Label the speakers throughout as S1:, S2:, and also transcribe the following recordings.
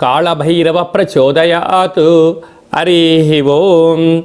S1: కాళభైరవ ప్రచోదయాత్. హరి ఓం.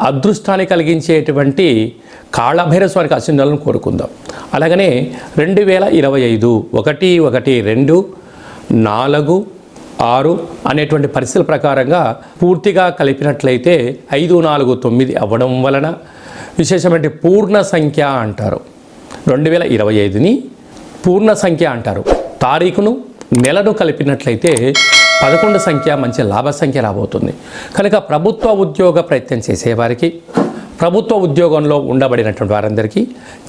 S1: అదృష్టాన్ని కలిగించేటువంటి కాళభైర స్వామికి అసిందాలను కోరుకుందాం. అలాగనే రెండు వేల ఇరవై ఐదు ఒకటి ఒకటి రెండు నాలుగు ఆరు అనేటువంటి పరిస్థితుల ప్రకారంగా పూర్తిగా కలిపినట్లయితే ఐదు నాలుగు తొమ్మిది అవ్వడం వలన విశేషమైన పూర్ణ సంఖ్య అంటారు. రెండు వేల ఇరవై ఐదుని పూర్ణ సంఖ్య అంటారు. తారీఖును నెలను కలిపినట్లయితే పదకొండు సంఖ్య మంచి లాభ సంఖ్య రాబోతుంది. కనుక ప్రభుత్వ ఉద్యోగ ప్రయత్నం చేసేవారికి ప్రభుత్వ ఉద్యోగంలో ఉండబడినటువంటి వారందరికీ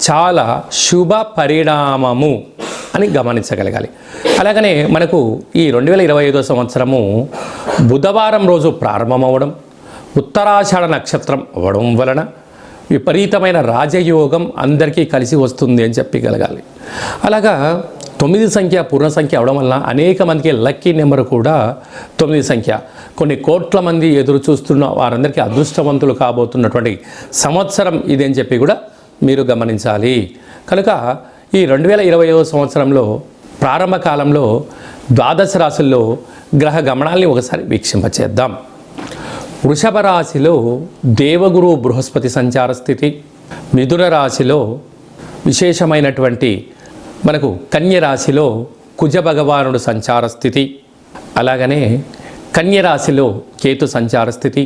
S1: చాలా శుభ పరిణామము అని గమనించగలగాలి. అలాగనే మనకు ఈ రెండు వేల ఇరవై ఐదో సంవత్సరము బుధవారం రోజు ప్రారంభమవడం ఉత్తరాషాఢ నక్షత్రం అవ్వడం వలన విపరీతమైన రాజయోగం అందరికీ కలిసి వస్తుంది అని చెప్పగలగాలి. అలాగా తొమ్మిది సంఖ్య పూర్ణ సంఖ్య అవడం వలన అనేక మందికి లక్కీ నెంబర్ కూడా తొమ్మిది సంఖ్య. కొన్ని కోట్ల మంది ఎదురు చూస్తున్న వారందరికీ అదృష్టవంతులు కాబోతున్నటువంటి సంవత్సరం ఇది అని చెప్పి కూడా మీరు గమనించాలి. కనుక ఈ రెండు వేల ఇరవై సంవత్సరంలో ప్రారంభ కాలంలో ద్వాదశ రాశుల్లో గ్రహ గమనాల్ని ఒకసారి వీక్షింపచేద్దాం. వృషభ రాశిలో దేవగురు బృహస్పతి సంచార స్థితి మిథున రాశిలో విశేషమైనటువంటి మనకు కన్యరాశిలో కుజభగవానుడు కుజ భగవానుడు సంచార స్థితి అలాగనే కన్యరాశిలో కేతు సంచార స్థితి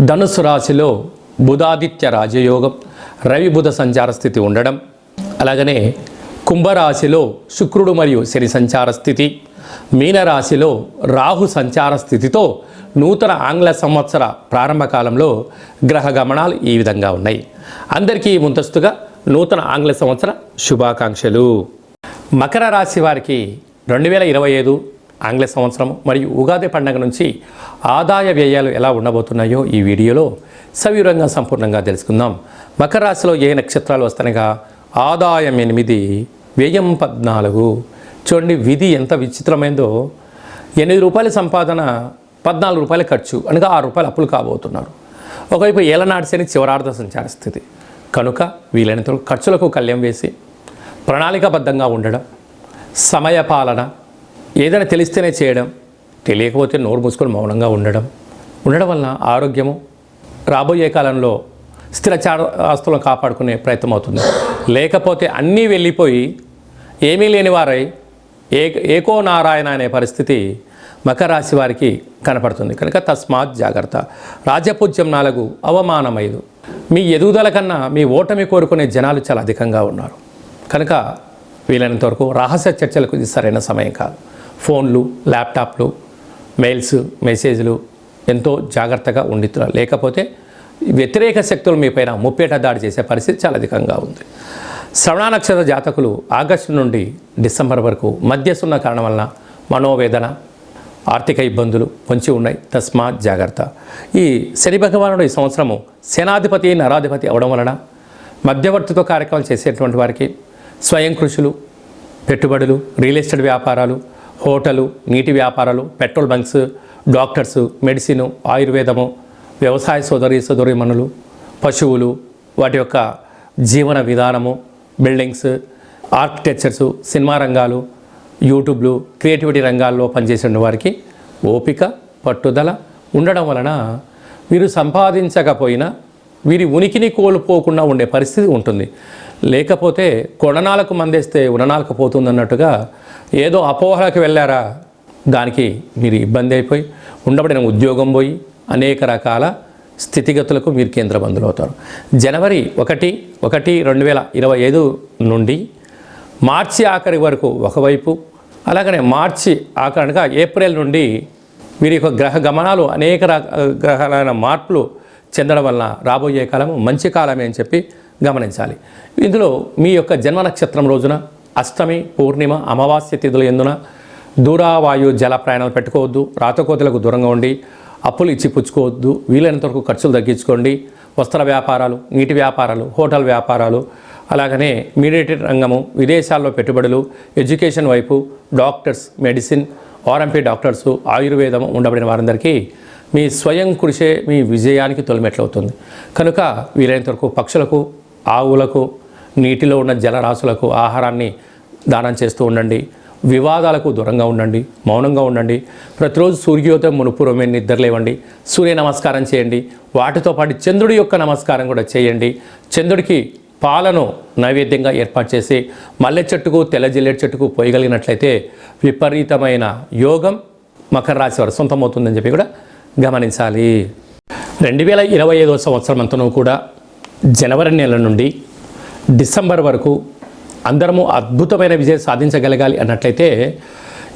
S1: ధనుసు రాశిలో బుధాదిత్య రాజయోగం రవి బుధ సంచార స్థితి ఉండడం అలాగనే కుంభరాశిలో శుక్రుడు మరియు శని సంచార స్థితి మీనరాశిలో రాహు సంచార స్థితితో నూతన ఆంగ్ల సంవత్సర ప్రారంభ కాలంలో గ్రహ గమనాలు ఈ విధంగా ఉన్నాయి. అందరికీ ముందస్తుగా నూతన ఆంగ్ల సంవత్సర శుభాకాంక్షలు. మకర రాశి వారికి రెండు వేల ఇరవై ఐదు ఆంగ్ల సంవత్సరం మరియు ఉగాది పండగ నుంచి ఆదాయ వ్యయాలు ఎలా ఉండబోతున్నాయో ఈ వీడియోలో సవివరంగా సంపూర్ణంగా తెలుసుకుందాం. మకర రాశిలో ఏ నక్షత్రాలు వస్తానగా ఆదాయం ఎనిమిది వ్యయం పద్నాలుగు. చూడండి విధి ఎంత విచిత్రమైందో. ఎనిమిది రూపాయల సంపాదన పద్నాలుగు రూపాయల ఖర్చు అనగా ఆరు రూపాయలు అప్పులు కాబోతున్నారు. ఒకవైపు ఏలనాటి శని చివరార్థ సంచార స్థితి. కనుక వీలైనంత ఖర్చులకు కళ్యం వేసి ప్రణాళికాబద్ధంగా ఉండడం సమయపాలన ఏదైనా తెలిస్తేనే చేయడం తెలియకపోతే నోరు మూసుకొని మౌనంగా ఉండడం ఉండడం వలన ఆరోగ్యము రాబోయే కాలంలో స్థిరచార ఆస్తులను కాపాడుకునే ప్రయత్నం అవుతుంది. లేకపోతే అన్నీ వెళ్ళిపోయి ఏమీ లేని వారై ఏ ఏకో నారాయణ అనే పరిస్థితి మకర రాశి వారికి కనపడుతుంది. కనుక తస్మాత్ జాగ్రత్త. రాజపూజ్యం నాలుగు అవమానమైదు. మీ ఎదుగుదల కన్నా మీ ఓటమి కోరుకునే జనాలు చాలా అధికంగా ఉన్నారు. కనుక వీలైనంత వరకు రహస్య చర్చలకు ఇది సరైన సమయం కాదు. ఫోన్లు ల్యాప్టాప్లు మెయిల్స్ మెసేజ్లు ఎంతో జాగ్రత్తగా ఉండి లేకపోతే వ్యతిరేక శక్తులు మీ పైన ముప్పేట దాడి చేసే పరిస్థితి చాలా అధికంగా ఉంది. శ్రవణ నక్షత్ర జాతకులు ఆగస్టు నుండి డిసెంబర్ వరకు మధ్యస్తున్న కారణం వలన మనోవేదన ఆర్థిక ఇబ్బందులు పొంచి ఉన్నాయి. తస్మాత్ జాగ్రత్త. ఈ శని భగవానుడు ఈ సంవత్సరము సేనాధిపతి నరాధిపతి అవడం వలన మధ్యవర్తితో కార్యక్రమాలు చేసేటువంటి వారికి స్వయం కృషులు పెట్టుబడులు రియల్ ఎస్టేట్ వ్యాపారాలు హోటలు నీటి వ్యాపారాలు పెట్రోల్ బంక్స్ డాక్టర్స్ మెడిసిన్ ఆయుర్వేదము వ్యవసాయ సోదరి సోదరిమణులు పశువులు వాటి యొక్క జీవన విధానము బిల్డింగ్స్ ఆర్కిటెక్చర్సు సినిమా రంగాలు యూట్యూబ్లు క్రియేటివిటీ రంగాల్లో పనిచేసిన వారికి ఓపిక పట్టుదల ఉండడం వలన వీరు సంపాదించకపోయినా వీరి ఉనికిని కోల్పోకుండా ఉండే పరిస్థితి ఉంటుంది. లేకపోతే కొడనాలకు మందేస్తే ఉడనాలకు పోతుంది అన్నట్టుగా ఏదో అపోహలకు వెళ్ళారా? దానికి మీరు ఇబ్బంది అయిపోయి ఉండబడిన ఉద్యోగం పోయి అనేక రకాల స్థితిగతులకు మీరు కేంద్ర బంధులు అవుతారు జనవరి ఒకటి ఒకటి రెండు వేల ఇరవై ఐదు నుండి మార్చి ఆఖరి వరకు ఒకవైపు అలాగనే మార్చి ఆఖరిగా ఏప్రిల్ నుండి వీరి యొక్క గ్రహ గమనాలు అనేక రక- గ్రహాలైన మార్పులు చెందడం వలన రాబోయే కాలం మంచి కాలమే అని చెప్పి గమనించాలి. ఇందులో మీ యొక్క జన్మ నక్షత్రం రోజున అష్టమి పూర్ణిమ అమావాస్య తిథులు ఎందున దూరావాయు జల ప్రయాణాలు పెట్టుకోవద్దు రాతకోతలకు దూరంగా ఉండి అప్పులు ఇచ్చి పుచ్చుకోవద్దు. వీలైనంత వరకు ఖర్చులు తగ్గించుకోండి. వస్త్ర వ్యాపారాలు నీటి వ్యాపారాలు హోటల్ వ్యాపారాలు అలాగనే మీడియేటెడ్ రంగము విదేశాల్లో పెట్టుబడులు ఎడ్యుకేషన్ వైపు డాక్టర్స్ మెడిసిన్ ఆర్ఎంపీ డాక్టర్స్ ఆయుర్వేదం ఉండబడిన వారందరికీ మీ స్వయం కృషే మీ విజయానికి తొలిమెట్లవుతుంది. కనుక వీలైనంత వరకు పక్షులకు ఆవులకు నీటిలో ఉన్న జలరాశులకు ఆహారాన్ని దానం చేస్తూ ఉండండి. వివాదాలకు దూరంగా ఉండండి మౌనంగా ఉండండి. ప్రతిరోజు సూర్యోదయం మునుపూర్వమే నిద్రలేవండి. సూర్య నమస్కారం చేయండి. వాటితో పాటు చంద్రుడి యొక్క నమస్కారం కూడా చేయండి. చంద్రుడికి పాలను నైవేద్యంగా ఏర్పాటు చేసి మల్లె చెట్టుకు తెల్ల జిల్లేడు చెట్టుకు పోయగలిగినట్లయితే విపరీతమైన యోగం మకర రాశి వారు సొంతమవుతుందని చెప్పి కూడా గమనించాలి. రెండు వేల ఇరవై ఐదో సంవత్సరం అంతనూ కూడా జనవరి నెల నుండి డిసెంబర్ వరకు అందరము అద్భుతమైన విజయం సాధించగలగాలి అన్నట్లయితే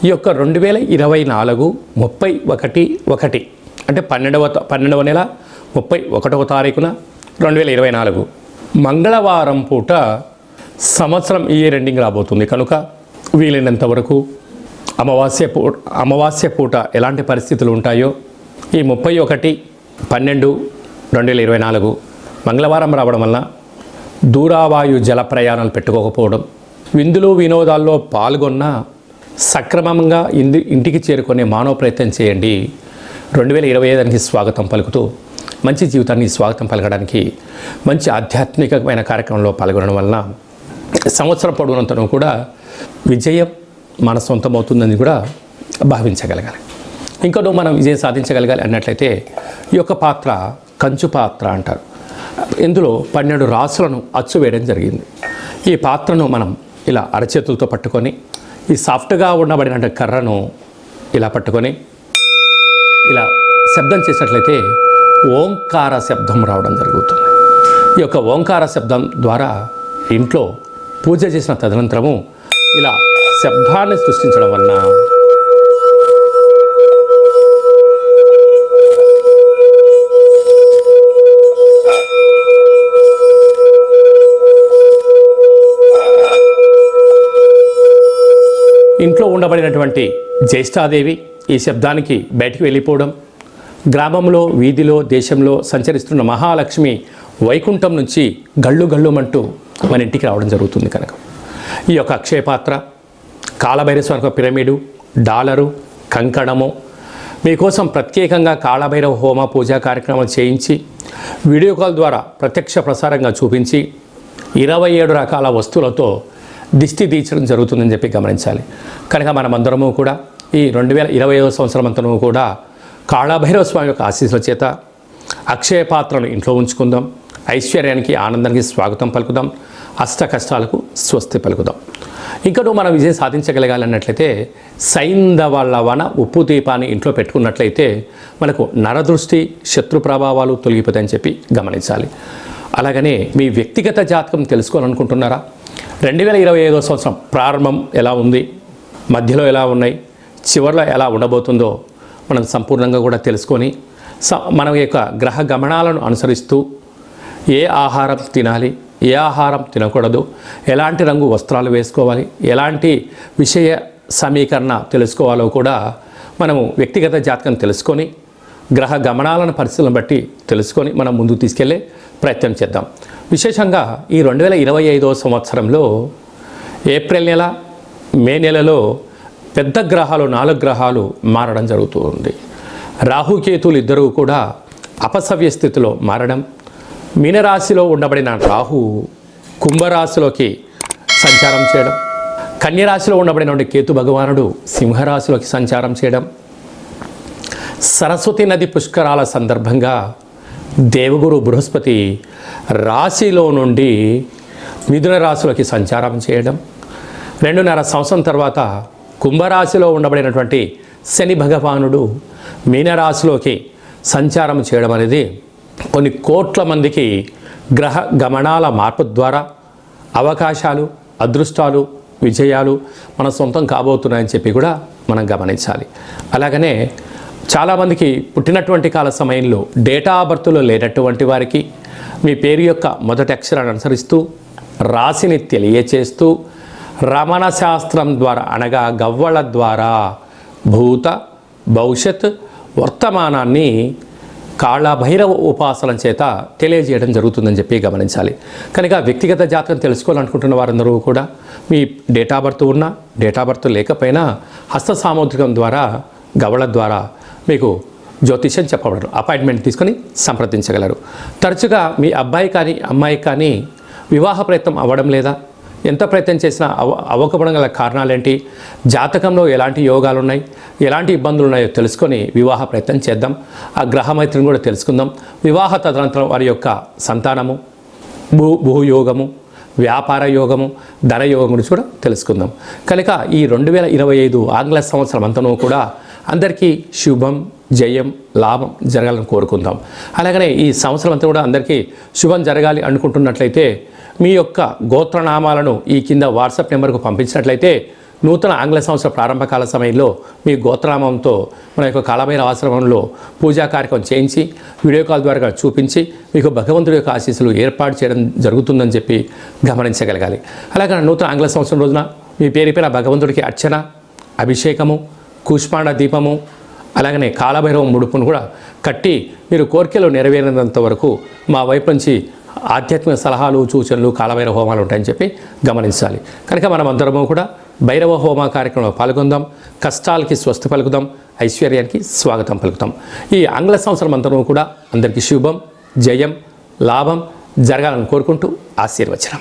S1: ఈ యొక్క రెండు వేల ఇరవై నాలుగు ముప్పై ఒకటి ఒకటి అంటే పన్నెండవ పన్నెండవ నెల ముప్పై ఒకటవ తారీఖున రెండు వేల ఇరవై నాలుగు మంగళవారం పూట సంవత్సరం ఈ ఎండింగ్ రాబోతుంది. కనుక వీలైనంత వరకు అమావాస్య పూ అమావాస్య పూట ఎలాంటి పరిస్థితులు ఉంటాయో ఈ ముప్పై ఒకటి పన్నెండు రెండు వేల ఇరవై నాలుగు మంగళవారం రావడం వలన దూరావాయు జల ప్రయాణాలు పెట్టుకోకపోవడం విందులు వినోదాల్లో పాల్గొన్న సక్రమంగా ఇంది ఇంటికి చేరుకునే మానవ ప్రయత్నం చేయండి. రెండు వేల ఇరవై ఐదానికి స్వాగతం పలుకుతూ మంచి జీవితాన్ని స్వాగతం పలకడానికి మంచి ఆధ్యాత్మికమైన కార్యక్రమంలో పాల్గొనడం వలన సంవత్సరం పొడవునంతను కూడా విజయం మన సొంతమవుతుందని కూడా భావించగలగాలి. ఇంకనూ మనం విజయం సాధించగలగాలి అన్నట్లయితే ఈ యొక్క పాత్ర కంచు పాత్ర అంటారు. ఇందులో పన్నెండు రాసులను అచ్చు వేయడం జరిగింది. ఈ పాత్రను మనం ఇలా అరచేతులతో పట్టుకొని ఈ సాఫ్ట్గా ఉండబడిన కర్రను ఇలా పట్టుకొని ఇలా శబ్దం చేసినట్లయితే ఓంకార శబ్దం రావడం జరుగుతుంది. ఈ యొక్క ఓంకార శబ్దం ద్వారా ఇంట్లో పూజ చేసిన తదనంతరము ఇలా శబ్దాన్ని సృష్టించడం వలన ఇంట్లో ఉండబడినటువంటి జ్యేష్ఠాదేవి ఈ శబ్దానికి బయటికి వెళ్ళిపోవడం గ్రామంలో వీధిలో దేశంలో సంచరిస్తున్న మహాలక్ష్మి వైకుంఠం నుంచి గళ్ళు గళ్ళుమంటూ మన ఇంటికి రావడం జరుగుతుంది కనుక. ఈ యొక్క అక్షయపాత్ర కాలభైరవ యొక్క పిరమిడు డాలరు కంకణము మీకోసం ప్రత్యేకంగా కాళభైరవ హోమ పూజా కార్యక్రమాలు చేయించి వీడియో కాల్ ద్వారా ప్రత్యక్ష ప్రసారంగా చూపించి ఇరవై ఏడు రకాల వస్తువులతో దిష్టి తీర్చడం జరుగుతుందని చెప్పి గమనించాలి. కనుక మనమందరము కూడా ఈ రెండు వేల ఇరవై ఐదవ సంవత్సరం అంతను కూడా కాళభైరవ స్వామి యొక్క ఆశీస్సుల చేత అక్షయ పాత్రను ఇంట్లో ఉంచుకుందాం. ఐశ్వర్యానికి ఆనందానికి స్వాగతం పలుకుదాం. అష్ట కష్టాలకు స్వస్తి పలుకుదాం. ఇంకనూ మనం విజయం సాధించగలగాలన్నట్లయితే సైంధవ ఉప్పు దీపాన్ని ఇంట్లో పెట్టుకున్నట్లయితే మనకు నరదృష్టి శత్రు ప్రభావాలు తొలగిపోతాయని చెప్పి గమనించాలి. అలాగనే మీ వ్యక్తిగత జాతకం తెలుసుకోవాలనుకుంటున్నారా? రెండు వేల ఇరవై ఐదో సంవత్సరం ప్రారంభం ఎలా ఉంది? మధ్యలో ఎలా ఉన్నాయి? చివరిలో ఎలా ఉండబోతుందో మనం సంపూర్ణంగా కూడా తెలుసుకొని స మన యొక్క గ్రహ గమనాలను అనుసరిస్తూ ఏ ఆహారం తినాలి ఏ ఆహారం తినకూడదు ఎలాంటి రంగు వస్త్రాలు వేసుకోవాలి ఎలాంటి విషయ సమీకరణ తెలుసుకోవాలో కూడా మనము వ్యక్తిగత జాతకం తెలుసుకొని గ్రహ గమనాలను పరిస్థితులను బట్టి తెలుసుకొని మనం ముందుకు తీసుకెళ్ళే ప్రయత్నం చేద్దాం. విశేషంగా ఈ రెండు వేల ఇరవై ఐదో సంవత్సరంలో ఏప్రిల్ నెల మే నెలలో పెద్ద గ్రహాలు నాలుగు గ్రహాలు మారడం జరుగుతూ ఉంది రాహుకేతులు ఇద్దరూ కూడా అపసవ్య స్థితిలో మారడం మీనరాశిలో ఉండబడిన రాహు కుంభరాశిలోకి సంచారం చేయడం కన్యరాశిలో ఉండబడిన కేతు భగవానుడు సింహరాశిలోకి సంచారం చేయడం సరస్వతి నది పుష్కరాల సందర్భంగా దేవగురు బృహస్పతి రాశిలో నుండి మిథున రాశిలోకి సంచారం చేయడం. రెండున్నర సంవత్సరం తర్వాత కుంభరాశిలో ఉండబడినటువంటి శని భగవానుడు మీనరాశిలోకి సంచారం చేయడం అనేది కొన్ని కోట్ల మందికి గ్రహ గమనాల మార్పు ద్వారా అవకాశాలు అదృష్టాలు విజయాలు మన సొంతం కాబోతున్నాయని చెప్పి కూడా మనం గమనించాలి. అలాగనే చాలామందికి పుట్టినటువంటి కాల సమయంలో డేటా బర్త్లో లేనటువంటి వారికి మీ పేరు యొక్క మొదటి అక్షరాన్ని అనుసరిస్తూ రాశిని తెలియచేస్తూ రమణ శాస్త్రం ద్వారా అనగా గవ్వల ద్వారా భూత భవిష్యత్ వర్తమానాన్ని కాళభైరవ ఉపాసన చేత తెలియజేయడం జరుగుతుందని చెప్పి గమనించాలి. కనుక వ్యక్తిగత జాతకం తెలుసుకోవాలనుకుంటున్న వారందరూ కూడా మీ డేట్ ఆఫ్ బర్త్ ఉన్నా డేట్ ఆఫ్ బర్త్ లేకపోయినా హస్త సాముద్రికం ద్వారా గవళ ద్వారా మీకు జ్యోతిష్యం చెప్పబడరు అపాయింట్మెంట్ తీసుకొని సంప్రదించగలరు. తరచుగా మీ అబ్బాయి కానీ అమ్మాయి కానీ వివాహ ప్రయత్నం అవ్వడం లేదా? ఎంత ప్రయత్నం చేసినా అవ అవ్వకపోవడం గల కారణాలేంటి? జాతకంలో ఎలాంటి యోగాలు ఉన్నాయి ఎలాంటి ఇబ్బందులు ఉన్నాయో తెలుసుకొని వివాహ ప్రయత్నం చేద్దాం. ఆ గ్రహమైత్రిని కూడా తెలుసుకుందాం. వివాహ తదనంతరం వారి యొక్క సంతానము భూ భూయోగము వ్యాపార యోగము ధన యోగం గురించి కూడా తెలుసుకుందాం. కనుక ఈ రెండు వేల ఇరవై ఐదు ఆంగ్ల సంవత్సరం అంతనూ కూడా అందరికీ శుభం జయం లాభం జరగాలని కోరుకుందాం. అలాగనే ఈ సంవత్సరం అంతా కూడా అందరికీ శుభం జరగాలి అనుకుంటున్నట్లయితే మీ యొక్క గోత్రనామాలను ఈ కింద వాట్సాప్ నెంబర్కు పంపించినట్లయితే నూతన ఆంగ్ల సంవత్సర ప్రారంభకాల సమయంలో మీ గోత్రనామంతో మన యొక్క కాలమైన ఆశ్రమంలో పూజా కార్యక్రమం చేయించి వీడియో కాల్ ద్వారా చూపించి మీకు భగవంతుడి యొక్క ఆశీస్సులు ఏర్పాటు చేయడం జరుగుతుందని చెప్పి గమనించగలగాలి. అలాగే నూతన ఆంగ్ల సంవత్సరం రోజున మీ పేరు పైన భగవంతుడికి అర్చన అభిషేకము కూష్మాండ దీపము అలాగనే కాలభైరవ ముడుపును కూడా కట్టి మీరు కోరికలు నెరవేరినంత వరకు మా వైపు నుంచి ఆధ్యాత్మిక సలహాలు సూచనలు కాలభైరవ హోమాలు ఉంటాయని చెప్పి గమనించాలి. కనుక మనం అందరము కూడా భైరవ హోమ కార్యక్రమంలో పాల్గొందాం. కష్టాలకి స్వస్తి పలుకుదాం. ఐశ్వర్యానికి స్వాగతం పలుకుతాం. ఈ ఆంగ్ల సంవత్సరం అంతరము కూడా అందరికీ శుభం జయం లాభం జరగాలని కోరుకుంటూ ఆశీర్వచనం.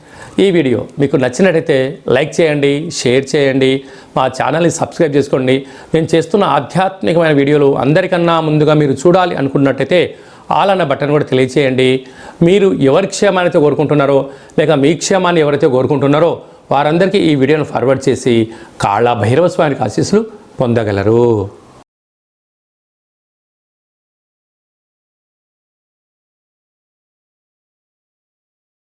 S1: ఈ వీడియో మీకు నచ్చినట్టయితే లైక్ చేయండి షేర్ చేయండి మా ఛానల్ని సబ్స్క్రైబ్ చేసుకోండి. నేను చేస్తున్న ఆధ్యాత్మికమైన వీడియోలు అందరికన్నా ముందుగా మీరు చూడాలి అనుకున్నట్టయితే ఆల్ అన్న బటన్ కూడా తెలియచేయండి. మీరు ఎవరి క్షేమాన్ని కోరుకుంటున్నారో లేక మీ క్షేమాన్ని ఎవరైతే కోరుకుంటున్నారో వారందరికీ ఈ వీడియోను ఫార్వర్డ్ చేసి కాళ భైరవ స్వామికి ఆశీస్సులు పొందగలరు.